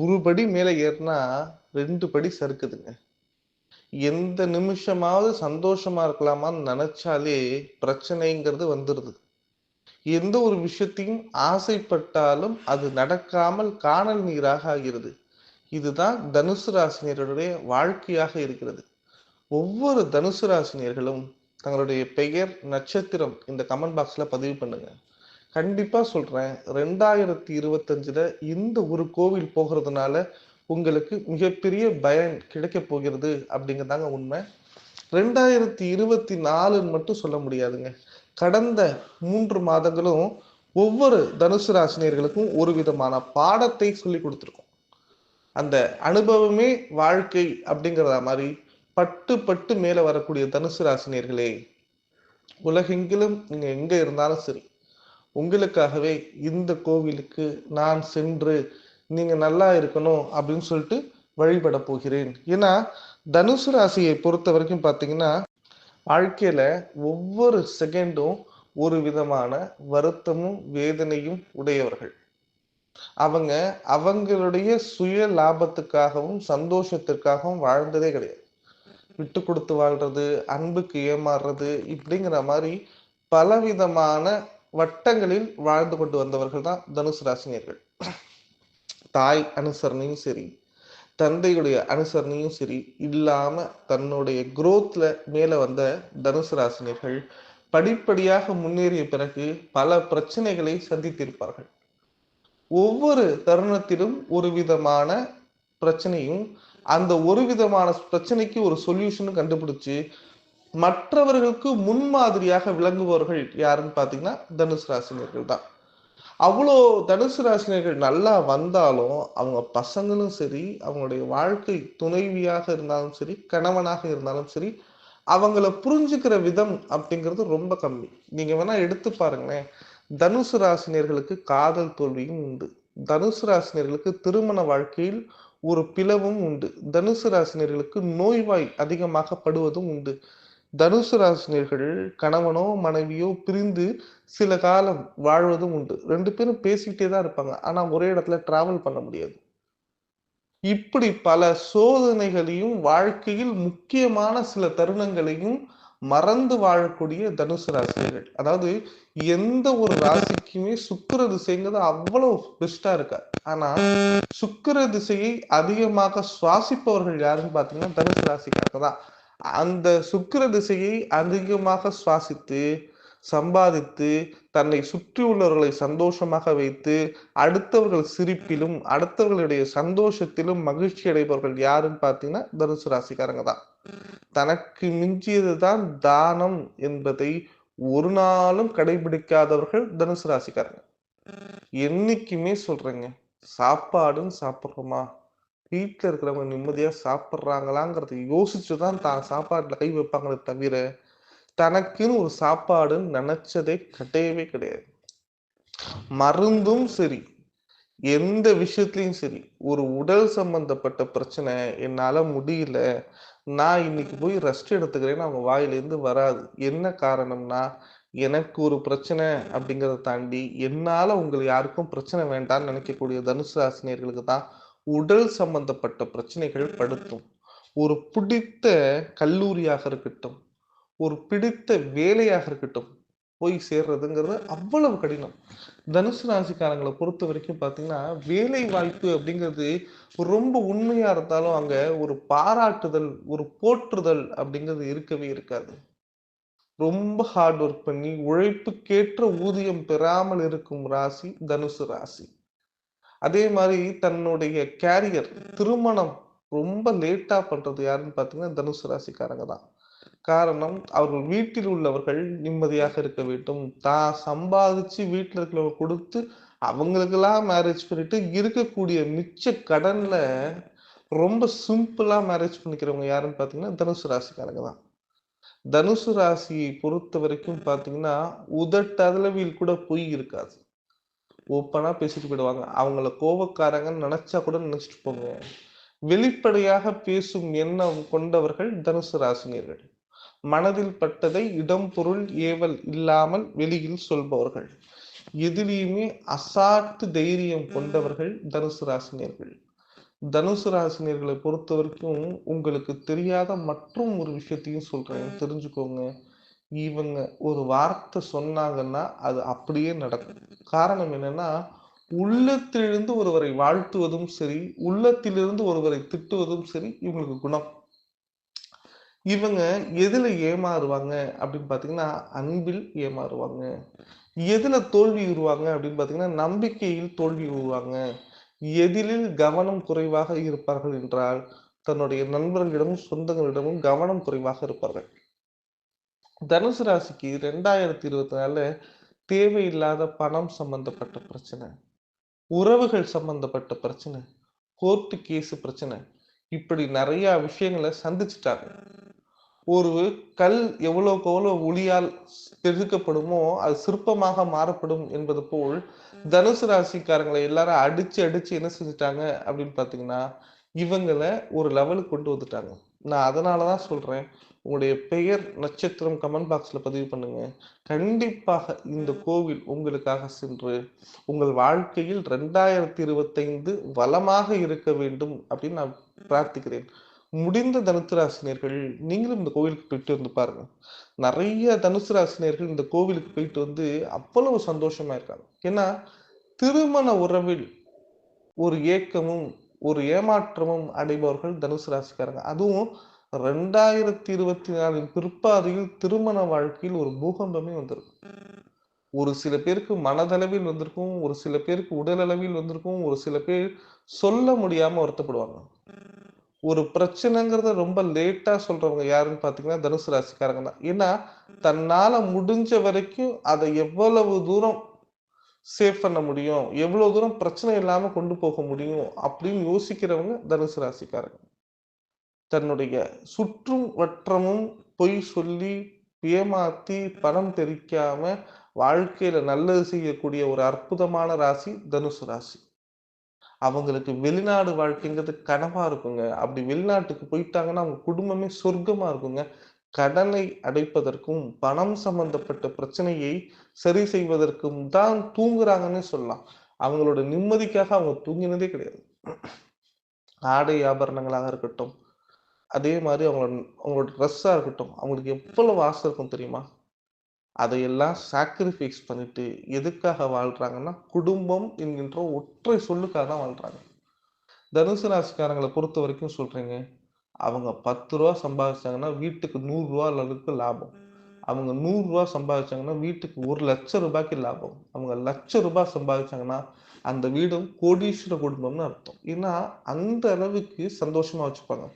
ஒரு படி மேலே ஏறினா ரெண்டு படி சறுக்குதுங்க. எந்த நிமிஷமாவது சந்தோஷமா இருக்கலாமான்னு நினைச்சாலே பிரச்சனைங்கிறது வந்துடுது எந்த ஒரு விஷயத்தையும் ஆசைப்பட்டாலும் அது நடக்காமல் காணல் நீராக ஆகிறது. இதுதான் தனுசு ராசினியருடைய வாழ்க்கையாக இருக்கிறது. ஒவ்வொரு தனுசு ராசினியர்களும் தங்களுடைய பெயர் நட்சத்திரம் இந்த கமெண்ட் பாக்ஸ்ல பதிவு பண்ணுங்க. கண்டிப்பா சொல்றேன். ரெண்டாயிரத்தி இருபத்தஞ்சுல இந்த ஒரு கோவில் போகிறதுனால உங்களுக்கு மிகப்பெரிய பயன் கிடைக்க போகிறது அப்படிங்கிறதாங்க உண்மை. ரெண்டாயிரத்தி இருபத்தி நாலுன்னு மட்டும் சொல்ல முடியாதுங்க. கடந்த மூன்று மாதங்களும் ஒவ்வொரு தனுசு ராசினியர்களுக்கும் ஒரு விதமான பாடத்தை சொல்லி கொடுத்துருக்கோம். அந்த அனுபவமே வாழ்க்கை அப்படிங்கிறத மாதிரி பட்டு பட்டு மேலே வரக்கூடிய தனுசு ராசினியர்களே உலகெங்கிலும் நீங்க எங்க இருந்தாலும் சரி உங்களுக்காகவே இந்த கோவிலுக்கு நான் சென்று நீங்க நல்லா இருக்கணும் அப்படின்னு சொல்லிட்டு வழிபட போகிறேன். ஏன்னா தனுசு ராசியை பொறுத்த வரைக்கும் பார்த்தீங்கன்னா வாழ்க்கையில ஒவ்வொரு செகண்டும் ஒரு விதமான வருத்தமும் வேதனையும் உடையவர்கள். அவங்க அவங்களுடைய சுய லாபத்துக்காகவும் சந்தோஷத்திற்காகவும் வாழ்ந்ததே கிடையாது. விட்டு கொடுத்து வாழ்றது அன்புக்கு ஏமாறுறது இப்படிங்கிற மாதிரி பலவிதமான வட்டங்களில் வாழ்ந்து கொண்டு வந்தவர்கள் தான் தனுசு ராசினியர்கள். தாய் அனுசரணையும் சரி தந்தையுடைய அனுசரணையும் சரி இல்லாம தன்னுடைய குரோத்ல மேல வந்த தனுசு ராசினியர்கள் படிப்படியாக முன்னேறிய பிறகு பல பிரச்சனைகளை சந்தித்திருப்பார்கள். ஒவ்வொரு தருணத்திலும் ஒரு விதமான பிரச்சனையும் அந்த ஒரு விதமான பிரச்சனைக்கு ஒரு சொல்யூஷனும் கண்டுபிடிச்சு மற்றவர்களுக்கு முன்மாதிரியாக விளங்குபவர்கள் யாருன்னு பார்த்தீங்கன்னா தனுசு ராசினியர்கள் தான். அவ்வளோ தனுசு ராசினியர்கள் நல்லா வந்தாலும் அவங்க பசங்களும் சரி அவங்களுடைய வாழ்க்கை துணைவியாக இருந்தாலும் சரி கணவனாக இருந்தாலும் சரி அவங்கள புரிஞ்சுக்கிற விதம் அப்படிங்கிறது ரொம்ப கம்மி. நீங்க வேணா எடுத்து பாருங்களேன். தனுசு ராசினியர்களுக்கு காதல் தோல்வியும் உண்டு. தனுசு ராசினியர்களுக்கு திருமண வாழ்க்கையில் ஒரு பிளவும் உண்டு. தனுசு ராசினியர்களுக்கு நோய்வாய் அதிகமாக படுவதும் உண்டு. தனுசு ராசினியர்கள் கணவனோ மனைவியோ பிரிந்து சில காலம் வாழ்வதும் உண்டு. ரெண்டு பேரும் பேசிக்கிட்டே தான் இருப்பாங்க. ஆனா ஒரே இடத்துல டிராவல் பண்ண முடியாது. இப்படி பல சோதனைகளையும் வாழ்க்கையில் முக்கியமான சில தருணங்களையும் மறந்து வாழக்கூடிய தனுசு ராசிகள் அதாவது எந்த ஒரு ராசிக்குமே சுக்கர திசைங்கிறது அவ்வளவு பெஸ்டா இருக்கா? ஆனா சுக்கர திசையை அதிகமாக சுவாசிப்பவர்கள் யாருன்னு பாத்தீங்கன்னா தனுசு ராசிக்காக தான். அந்த சுக்கிர திசையை அதிகமாக சுவாசித்து சம்பாதித்து தன்னை சுற்றியுள்ளவர்களை சந்தோஷமாக வைத்து அடுத்தவர்கள் சிரிப்பிலும் அடுத்தவர்களுடைய சந்தோஷத்திலும் மகிழ்ச்சி அடைபவர்கள் யாருன்னு பார்த்தீங்கன்னா தனுசு ராசிக்காரங்க தான். தனக்கு மிஞ்சியது தான் தானம் என்பதை ஒரு நாளும் கடைபிடிக்காதவர்கள் தனுசு ராசிக்காரங்க. என்னைக்குமே சொல்றேங்க சாப்பாடுன்னு சாப்பிட்றோமா? வீட்டில் இருக்கிறவங்க நிம்மதியாக சாப்பிட்றாங்களாங்கிறத யோசிச்சு தான் சாப்பாட்டுல கை வைப்பாங்களே தவிர தனக்குன்னு ஒரு சாப்பாடுன்னு நினச்சதே கிடையவே கிடையாது. மருந்தும் சரி எந்த விஷயத்துலையும் சரி ஒரு உடல் சம்பந்தப்பட்ட பிரச்சனை என்னால் முடியல நான் இன்னைக்கு போய் ரெஸ்ட் எடுத்துக்கிறேன்னு அவங்க வாயிலேருந்து வராது. என்ன காரணம்னா எனக்கு ஒரு பிரச்சனை அப்படிங்கிறத தாண்டி என்னால் உங்களுக்கு யாருக்கும் பிரச்சனை வேண்டாம்னு நினைக்கக்கூடிய தனுசு ராசினியர்களுக்கு தான் உடல் சம்பந்தப்பட்ட பிரச்சனைகள் படுத்தும். ஒரு பிடித்த கல்லூரியாக இருக்கட்டும் ஒரு பிடித்த வேலையாக இருக்கட்டும் போய் சேர்றதுங்கிறது அவ்வளவு கடினம். தனுசு ராசிக்காரங்களை பொறுத்த வரைக்கும் பார்த்தீங்கன்னா வேலை வாய்ப்பு அப்படிங்கிறது ரொம்ப உண்மையா இருந்தாலும் அங்க ஒரு பாராட்டுதல் ஒரு போற்றுதல் அப்படிங்கிறது இருக்கவே இருக்காது. ரொம்ப ஹார்ட் ஒர்க் பண்ணி உழைப்புக்கேற்ற ஊதியம் பெறாமல் இருக்கும் ராசி தனுசு ராசி. அதே மாதிரி தன்னுடைய கேரியர் திருமணம் ரொம்ப லேட்டா பண்றது யாருன்னு பாத்தீங்கன்னா தனுசு ராசிக்காரங்க தான். காரணம் அவர்கள் வீட்டில் உள்ளவர்கள் நிம்மதியாக இருக்க வேண்டும். தான் சம்பாதிச்சு வீட்டில் இருக்கிறவங்க கொடுத்து அவங்களுக்கெல்லாம் மேரேஜ் பண்ணிட்டு இருக்கக்கூடிய மிச்ச கடன்ல ரொம்ப சிம்பிளா மேரேஜ் பண்ணிக்கிறவங்க யாருன்னு பாத்தீங்கன்னா தனுசு ராசிக்காரங்க தான். தனுசு ராசியை பொறுத்த வரைக்கும் பாத்தீங்கன்னா உதட்டளவில் கூட பொய் இருக்காது. ஓப்பனா பேசிட்டு போயிடுவாங்க. அவங்கள கோபக்காரங்கன்னு நினைச்சா கூட நினைச்சிட்டு போங்க. வெளிப்படையாக பேசும் எண்ணம் கொண்டவர்கள் தனுசு ராசினியர்கள். மனதில் பட்டதை இடம் பொருள் ஏவல் இல்லாமல் வெளியில் சொல்பவர்கள். எதிலையுமே அசாட்டு தைரியம் கொண்டவர்கள் தனுசு ராசினியர்கள். தனுசு ராசினியர்களை பொறுத்த வரைக்கும் உங்களுக்கு தெரியாத மற்றும் ஒரு விஷயத்தையும் சொல்றேன். தெரிஞ்சுக்கோங்க. இவங்க ஒரு வார்த்தை சொன்னாங்கன்னா அது அப்படியே நடக்கும். காரணம் என்னன்னா உள்ளத்திலிருந்து ஒருவரை வாழ்த்துவதும் சரி உள்ளத்திலிருந்து ஒருவரை திட்டுவதும் சரி இவங்களுக்கு குணம். இவங்க எதுல ஏமாறுவாங்க அப்படின்னு பாத்தீங்கன்னா அன்பில் ஏமாறுவாங்க. எதுல தோல்வி உருவாங்க அப்படின்னு பாத்தீங்கன்னா நம்பிக்கையில் தோல்வி உருவாங்க. எதிலில் கவனம் குறைவாக இருப்பார்கள் என்றால் தன்னுடைய நண்பர்களிடமும் சொந்தங்களிடமும் கவனம் குறைவாக இருப்பார்கள். தனுசு ராசிக்கு ரெண்டாயிரத்தி இருபத்தி நாலு தேவையில்லாத பணம் சம்பந்தப்பட்ட பிரச்சனை உறவுகள் சம்பந்தப்பட்ட பிரச்சனை கோர்ட்டு கேஸு பிரச்சனை இப்படி நிறைய விஷயங்களை சந்திச்சிட்டாங்க. ஒரு கல் எவ்வளோக்கு எவ்வளோ ஒளியால் பெருக்கப்படுமோ அது சிற்பமாக மாறப்படும் என்பது போல் தனுசு ராசிக்காரங்களை எல்லாரும் அடிச்சு அடிச்சு என்ன செஞ்சுட்டாங்க அப்படின்னு பார்த்தீங்கன்னா இவங்களை ஒரு லெவலுக்கு கொண்டு வந்துட்டாங்க. நான் அதனாலதான் சொல்கிறேன் உங்களுடைய பெயர் நட்சத்திரம் கமெண்ட் பாக்ஸில் பதிவு பண்ணுங்க. கண்டிப்பாக இந்த கோவில் உங்களுக்காக சென்று உங்கள் வாழ்க்கையில் ரெண்டாயிரத்தி இருபத்தைந்து வளமாக இருக்க வேண்டும் அப்படின்னு நான் பிரார்த்திக்கிறேன். முடிந்த தனுசு ராசினியர்கள் நீங்களும் இந்த கோவிலுக்கு போயிட்டு வந்து பாருங்க. நிறைய தனுசு ராசினியர்கள் இந்த கோவிலுக்கு போயிட்டு வந்து அவ்வளவு சந்தோஷமா இருக்காங்க. ஏன்னா திருமண உறவில் ஒரு ஏக்கமும் ஒரு ஏமாற்றமும் அடைபவர்கள் தனுசு ராசிக்காரங்க. அதுவும் ரெண்டாயிரத்தி இருபத்தி நாலின் பிற்பாதையில் திருமண வாழ்க்கையில் ஒரு பூகம்பமே வந்திருக்கும். ஒரு சில பேருக்கு மனதளவில் வந்திருக்கும் ஒரு சில பேருக்கு உடல் அளவில் வந்திருக்கும் ஒரு சில பேர் சொல்ல முடியாம வருத்தப்படுவாங்க. ஒரு பிரச்சனைங்கிறத ரொம்ப லேட்டா சொல்றவங்க யாருன்னு பாத்தீங்கன்னா தனுசு ராசிக்காரங்க தான். ஏன்னா தன்னால முடிஞ்ச வரைக்கும் அதை எவ்வளவு தூரம் சேவ் பண்ண முடியும். எவ்வளோ தூரம் பிரச்சனை இல்லாமல் கொண்டு போக முடியும் அப்படின்னு யோசிக்கிறவங்க தனுசு ராசிக்காரங்க. தன்னுடைய சுற்றும் வற்றமும் பொய் சொல்லி ஏமாத்தி பணம் தெரிக்காம வாழ்க்கையில நல்லது செய்யக்கூடிய ஒரு அற்புதமான ராசி தனுசு ராசி. அவங்களுக்கு வெளிநாடு வாழ்க்கைங்கிறது கனவா இருக்குங்க. அப்படி வெளிநாட்டுக்கு போயிட்டாங்கன்னா அவங்க குடும்பமே சொர்க்கமா இருக்குங்க. கடனை அடைப்பதற்கும் பணம் சம்பந்தப்பட்ட பிரச்சனையை சரி செய்வதற்கும் தான் தூங்குறாங்கன்னு சொல்லலாம். அவங்களோட நிம்மதிக்காக அவங்க தூங்கினதே கிடையாது. ஆடை ஆபரணங்களாக இருக்கட்டும் அதே மாதிரி அவங்களோட அவங்களோட ட்ரெஸ்ஸாக இருக்கட்டும் அவங்களுக்கு எவ்வளவு ஆசை இருக்கும் தெரியுமா? அதையெல்லாம் சாக்ரிஃபைஸ் பண்ணிட்டு எதுக்காக வாழ்றாங்கன்னா குடும்பம் என்கின்ற ஒற்றை சொல்லுக்காக தான் வாழ்றாங்க. தனுசு ராசிக்காரங்களை பொறுத்த வரைக்கும் சொல்றீங்க. அவங்க பத்து ரூபா சம்பாதிச்சாங்கன்னா வீட்டுக்கு நூறு ரூபா அளவுக்கு லாபம். அவங்க நூறு ரூபா சம்பாதிச்சாங்கன்னா வீட்டுக்கு ஒரு லட்சம் ரூபாய்க்கு லாபம். அவங்க லட்ச ரூபாய் சம்பாதிச்சாங்கன்னா அந்த வீடும் கோடீஸ்வர குடும்பம்னு அர்த்தம். ஏன்னா அந்த அளவுக்கு சந்தோஷமா வச்சுப்பாங்க.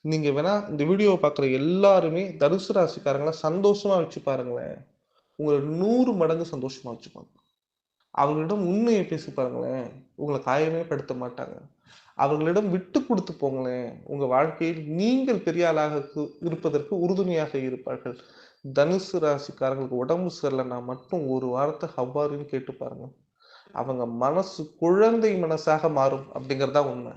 நீங்க வேணா இந்த வீடியோவை பார்க்குற எல்லாருமே தனுசு ராசிக்காரங்களை சந்தோஷமா வச்சு பாருங்களேன். உங்களை நூறு மடங்கு சந்தோஷமா வச்சுப்பாங்க. அவங்களிடம் உண்மையை பேசி பாருங்களேன். உங்களை காயமே படுத்த மாட்டாங்க. அவர்களிடம் விட்டு கொடுத்து போங்களேன். உங்க வாழ்க்கையில் நீங்கள் பெரிய ஆளாக இருப்பதற்கு உறுதுணையாக இருப்பார்கள். தனுசு ராசிக்காரர்களுக்கு உடம்பு சரியில்லைன்னா மட்டும் ஒரு வாரத்தை ஹவ்வாருன்னு கேட்டு பாருங்க. அவங்க மனசு குழந்தை மனசாக மாறும் அப்படிங்கிறதா உண்மை.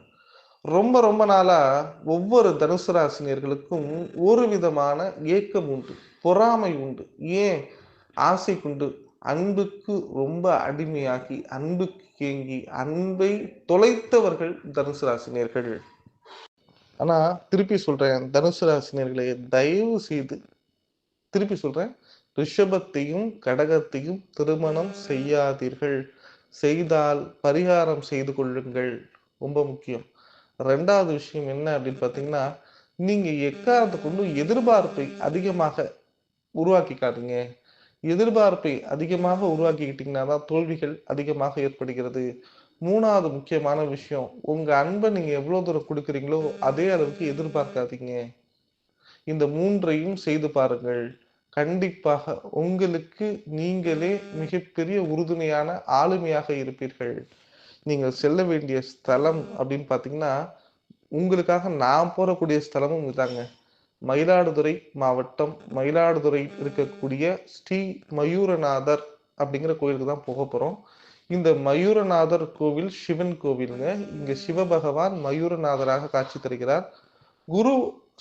ரொம்ப ரொம்ப நாளா ஒவ்வொரு தனுசு ராசினியர்களுக்கும் ஒரு விதமான ஏக்கம் உண்டு பொறாமை உண்டு. ஏன்? ஆசை உண்டு. அன்புக்கு ரொம்ப அடிமையாகி அன்புக்கு ஏங்கி அன்பை தொலைத்தவர்கள் தனுசு ராசினியர்கள். ஆனா திருப்பி சொல்றேன் தனுசு ராசினியர்களே தயவு செய்து திருப்பி சொல்றேன் ரிஷபத்தையும் கடகத்தையும் திருமணம் செய்யாதீர்கள். செய்தால் பரிகாரம் செய்து கொள்ளுங்கள். ரொம்ப முக்கியம். ரெண்டாவது விஷயம் என்ன அப்படின்னு பாத்தீங்கன்னா நீங்க எக்காரத்தை கொண்டு எதிர்பார்ப்பை அதிகமாக உருவாக்கிக்காதீங்க. எதிர்பார்ப்பை அதிகமாக உருவாக்கிக்கிட்டீங்கன்னா தான் தோல்விகள் அதிகமாக ஏற்படுகிறது. மூணாவது முக்கியமான விஷயம் உங்க அன்பை நீங்க எவ்வளவு தூரம் கொடுக்குறீங்களோ அதே அளவுக்கு எதிர்பார்க்காதீங்க. இந்த மூன்றையும் செய்து பாருங்கள். கண்டிப்பாக உங்களுக்கு நீங்களே மிகப்பெரிய உறுதுணையான ஆளுமையாக இருப்பீர்கள். நீங்கள் செல்ல வேண்டிய ஸ்தலம் அப்படின்னு பார்த்தீங்கன்னா உங்களுக்காக நான் போறக்கூடிய ஸ்தலமும் இதாங்க. மயிலாடுதுறை மாவட்டம் மயிலாடுதுறை இருக்கக்கூடிய ஸ்ரீ மயூரநாதர் அப்படிங்கிற கோயிலுக்கு தான் போக போகிறோம் இந்த மயூரநாதர் கோவில் சிவன் கோவிலுங்க. இங்க சிவபகவான் மயூரநாதராக காட்சி தருகிறார். குரு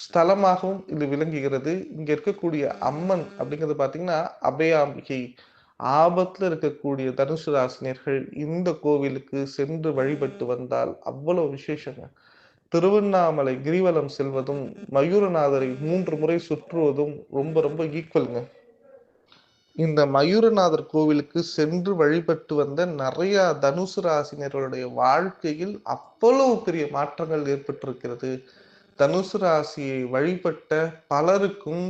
ஸ்தலமாகவும் இது விளங்குகிறது. இங்க இருக்கக்கூடிய அம்மன் அப்படிங்கிறது பாத்தீங்கன்னா அபயாம்பிகை. ஆபத்துல இருக்கக்கூடிய தனுசு ராசினியர்கள் இந்த கோவிலுக்கு சென்று வழிபட்டு வந்தால் அவ்வளவு விசேஷங்க. திருவண்ணாமலை கிரிவலம் செல்வதும் மயூரநாதரை மூன்று முறை சுற்றுவதும் ரொம்ப ரொம்ப ஈக்குவலுங்க இந்த மயூரநாதர் கோவிலுக்கு சென்று வழிபட்டு வந்த நிறைய தனுசு ராசினர்களுடைய வாழ்க்கையில் அவ்வளவு பெரிய மாற்றங்கள் ஏற்பட்டிருக்கிறது. தனுசு ராசியை வழிபட்ட பலருக்கும்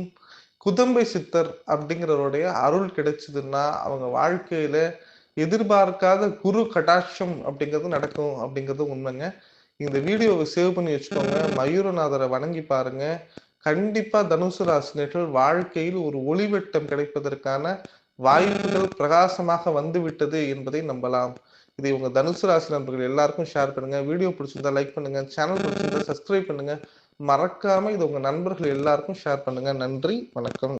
குதம்பை சித்தர் அப்படிங்கிறவருடைய அருள் கிடைச்சதுன்னா அவங்க வாழ்க்கையில எதிர்பார்க்காத குரு கடாட்சம் அப்படிங்கிறது நடக்கும் அப்படிங்கிறது உண்மைங்க. இந்த வீடியோவை சேவ் பண்ணி வச்சுக்கோங்க. மயூரநாதரை வணங்கி பாருங்க. கண்டிப்பா தனுசு ராசினர்கள் வாழ்க்கையில் ஒரு ஒளிவட்டம் கிடைப்பதற்கான வாய்ப்புகள் பிரகாசமாக வந்து விட்டது என்பதை நம்பலாம். இதை உங்க தனுசு ராசி நண்பர்கள் எல்லாருக்கும் ஷேர் பண்ணுங்க. வீடியோ பிடிச்சிருந்தா லைக் பண்ணுங்க. சேனல் பிடிச்சிருந்தா சப்ஸ்கிரைப் பண்ணுங்க. மறக்காம இது உங்க நண்பர்கள் எல்லாருக்கும் ஷேர் பண்ணுங்க. நன்றி. வணக்கம்.